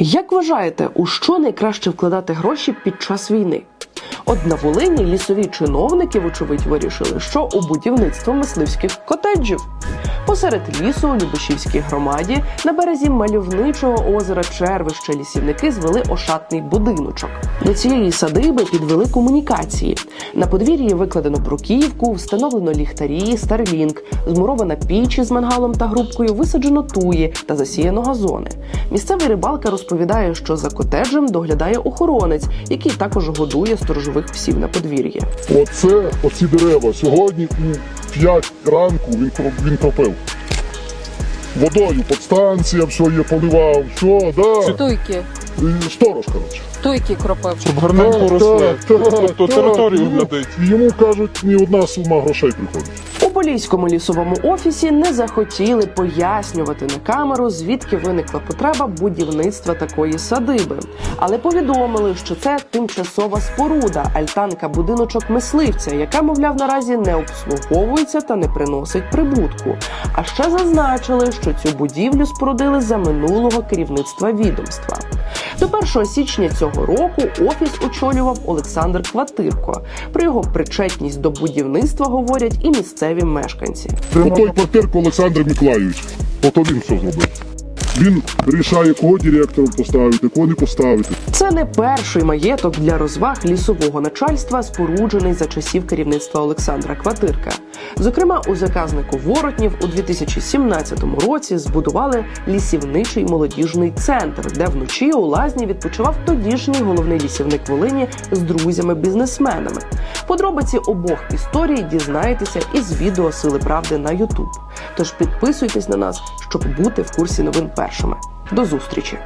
Як вважаєте, у що найкраще вкладати гроші під час війни? От на Волині лісові чиновники, вочевидь, вирішили, що у будівництво мисливських котеджів. Посеред лісу у Любешівській громаді на березі мальовничого озера Червища лісівники звели ошатний будиночок. До цієї садиби підвели комунікації. На подвір'ї викладено бруківку, встановлено ліхтарі, старлінг, змурована піч із мангалом та грубкою, висаджено туї та засіяно газони. Місцевий рибалка розповідає, що за котеджем доглядає охоронець, який також годує сторожових псів на подвір'ї. Оце, оці дерева. Сьогодні у 5 ранку він, він кропив. Водою подстанція, все є, поливав, все, да. Туйки, Сторож, коротше. туйки кропив. Щоб гарненько росли. Тобто територію глядить. Йому кажуть, ні одна сума грошей приходить. Поліському лісовому офісі не захотіли пояснювати на камеру, звідки виникла потреба будівництва такої садиби, але повідомили, що це тимчасова споруда, альтанка будиночок мисливця, яка, мовляв, наразі не обслуговується та не приносить прибутку. А ще зазначили, що цю будівлю спорудили за минулого керівництва відомства. До 1 січня цього року офіс очолював Олександр Кватирко. Про його причетність до будівництва говорять і місцеві мешканці. Отой квартирку Олександр Миколайович, ото він все зробив. Він рішає, кого директором поставити, кого не поставити. Це не перший маєток для розваг лісового начальства, споруджений за часів керівництва Олександра Кватирка. Зокрема, у заказнику Воротнів у 2017 році збудували лісівничий молодіжний центр, де вночі у лазні відпочивав тодішній головний лісівник Волині з друзями-бізнесменами. Подробиці обох історій дізнаєтеся із відео Сили Правди на Ютуб. Тож підписуйтесь на нас, щоб бути в курсі новин першими. До зустрічі!